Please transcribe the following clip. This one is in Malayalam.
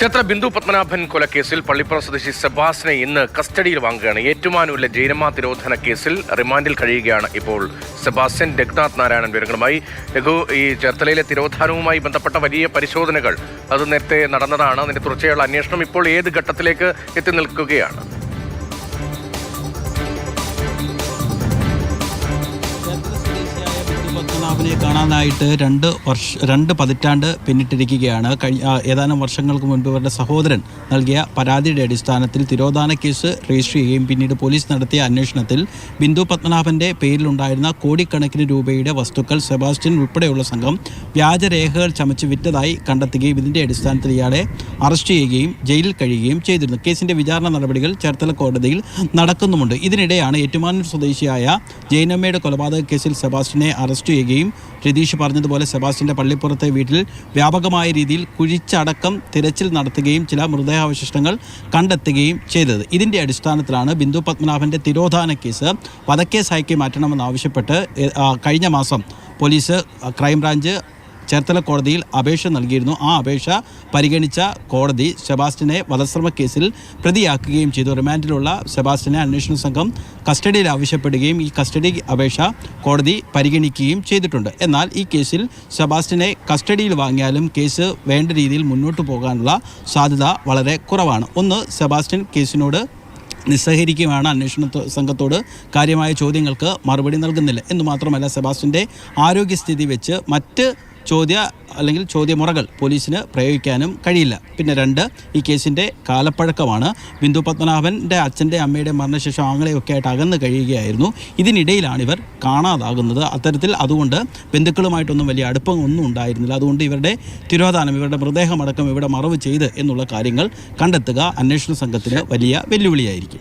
ചേത്ര ബിന്ദു പത്മനാഭൻ കൊലക്കേസിൽ പള്ളിപ്പുറം സ്വദേശി സെബാസിനെ ഇന്ന് കസ്റ്റഡിയിൽ വാങ്ങുകയാണ്. ഏറ്റുമാനൂരിലെ ജൈനമ തിരോധന കേസിൽ റിമാൻഡിൽ കഴിയുകയാണ് ഇപ്പോൾ സെബാസ്റ്റ്യൻ രഘുനാഥ് നാരായണൻ വിവരങ്ങളുമായി. രഘു ഈ ചേർത്തലയിലെ തിരോധാനവുമായി ബന്ധപ്പെട്ട വലിയ പരിശോധനകൾ. അത് നേരത്തെ നടന്നതാണ്. അതിന്റെ തുടർച്ചയായുള്ള അന്വേഷണം ഇപ്പോൾ ഏത് ഘട്ടത്തിലേക്ക് എത്തി നിൽക്കുകയാണ്? പത്മനാഭനെ കാണാനായിട്ട് രണ്ട് വർഷ രണ്ട് പതിറ്റാണ്ട് പിന്നിട്ടിരിക്കുകയാണ്. കഴിഞ്ഞ ഏതാനും വർഷങ്ങൾക്ക് മുൻപ് ഇവരുടെ സഹോദരൻ നൽകിയ പരാതിയുടെ അടിസ്ഥാനത്തിൽ തിരോധാന കേസ് രജിസ്റ്റർ ചെയ്യുകയും പിന്നീട് പോലീസ് നടത്തിയ അന്വേഷണത്തിൽ ബിന്ദു പത്മനാഭന്റെ പേരിലുണ്ടായിരുന്ന കോടിക്കണക്കിന് രൂപയുടെ വസ്തുക്കൾ സെബാസ്റ്റ്യൻ ഉൾപ്പെടെയുള്ള സംഘം വ്യാജരേഖകൾ ചമച്ച് വിറ്റതായി കണ്ടെത്തുകയും ഇതിന്റെ അടിസ്ഥാനത്തിൽ ഇയാളെ അറസ്റ്റ് ചെയ്യുകയും ജയിലിൽ കഴിയുകയും ചെയ്തിരുന്നു. കേസിന്റെ വിചാരണ നടപടികൾ ചേർത്തല കോടതിയിൽ നടക്കുന്നുമുണ്ട്. ഇതിനിടെയാണ് ഏറ്റുമാനൂർ സ്വദേശിയായ ജൈനമ്മയുടെ കൊലപാതക കേസിൽ സെബാസ്റ്റ്യനെ അറസ്റ്റ് ചെയ്യുകയും രതീഷ് പറഞ്ഞതുപോലെ സെബാസ്റ്റിന്റെ പള്ളിപ്പുറത്തെ വീട്ടിൽ വ്യാപകമായ രീതിയിൽ കുഴിച്ചടക്കം തിരച്ചിൽ നടത്തുകയും ചില മൃതദേഹാവശിഷ്ടങ്ങൾ കണ്ടെത്തുകയും ചെയ്തത്. ഇതിന്റെ അടിസ്ഥാനത്തിലാണ് ബിന്ദു പത്മനാഭന്റെ തിരോധാന കേസ് വധക്കേസാക്കി മാറ്റണമെന്നാവശ്യപ്പെട്ട് കഴിഞ്ഞ മാസം പോലീസ് ക്രൈംബ്രാഞ്ച് ചേർത്തല കോടതിയിൽ അപേക്ഷ നൽകിയിരുന്നു. ആ അപേക്ഷ പരിഗണിച്ച കോടതി സെബാസ്റ്റിനെ വധശ്രമ കേസിൽ പ്രതിയാക്കുകയും ചെയ്തു. റിമാൻഡിലുള്ള സെബാസ്റ്റിനെ അന്വേഷണ സംഘം കസ്റ്റഡിയിൽ ആവശ്യപ്പെടുകയും ഈ കസ്റ്റഡി അപേക്ഷ കോടതി പരിഗണിക്കുകയും ചെയ്തിട്ടുണ്ട്. എന്നാൽ ഈ കേസിൽ സെബാസ്റ്റിനെ കസ്റ്റഡിയിൽ വാങ്ങിയാലും കേസ് വേണ്ട രീതിയിൽ മുന്നോട്ട് പോകാനുള്ള സാധ്യത വളരെ കുറവാണ്. ഒന്ന് സെബാസ്റ്റ്യൻ കേസിനോട് നിസ്സഹരിക്കുകയാണ് അന്വേഷണ സംഘത്തോട് കാര്യമായ ചോദ്യങ്ങൾക്ക് മറുപടി നൽകുന്നില്ല. എന്ന് മാത്രമല്ല സെബാസ്റ്റിന്റെ ആരോഗ്യസ്ഥിതി വെച്ച് മറ്റ് ചോദ്യ അല്ലെങ്കിൽ ചോദ്യമുറകൾ പോലീസിന് പ്രയോഗിക്കാനും കഴിയില്ല. പിന്നെ രണ്ട് ഈ കേസിന്റെ കാലപ്പഴക്കമാണ്. ബിന്ദു പത്മനാഭന്റെ അച്ഛന്റെ അമ്മയുടെ മരണശേഷം ആങ്ങളെയൊക്കെ ആയിട്ട് അകന്ന് കഴിയുകയായിരുന്നു. ഇതിനിടയിലാണ് ഇവർ കാണാതാകുന്നത്. അത്തരത്തിൽ അതുകൊണ്ട് ബന്ധുക്കളുമായിട്ടൊന്നും വലിയ അടുപ്പം ഒന്നും ഉണ്ടായിരുന്നില്ല. അതുകൊണ്ട് ഇവരുടെ തിരോധാനം ഇവരുടെ മൃതദേഹമടക്കം ഇവിടെ മറവ് ചെയ്ത് എന്നുള്ള കാര്യങ്ങൾ കണ്ടെത്തുക അന്വേഷണ സംഘത്തിന് വലിയ വെല്ലുവിളിയായിരിക്കും.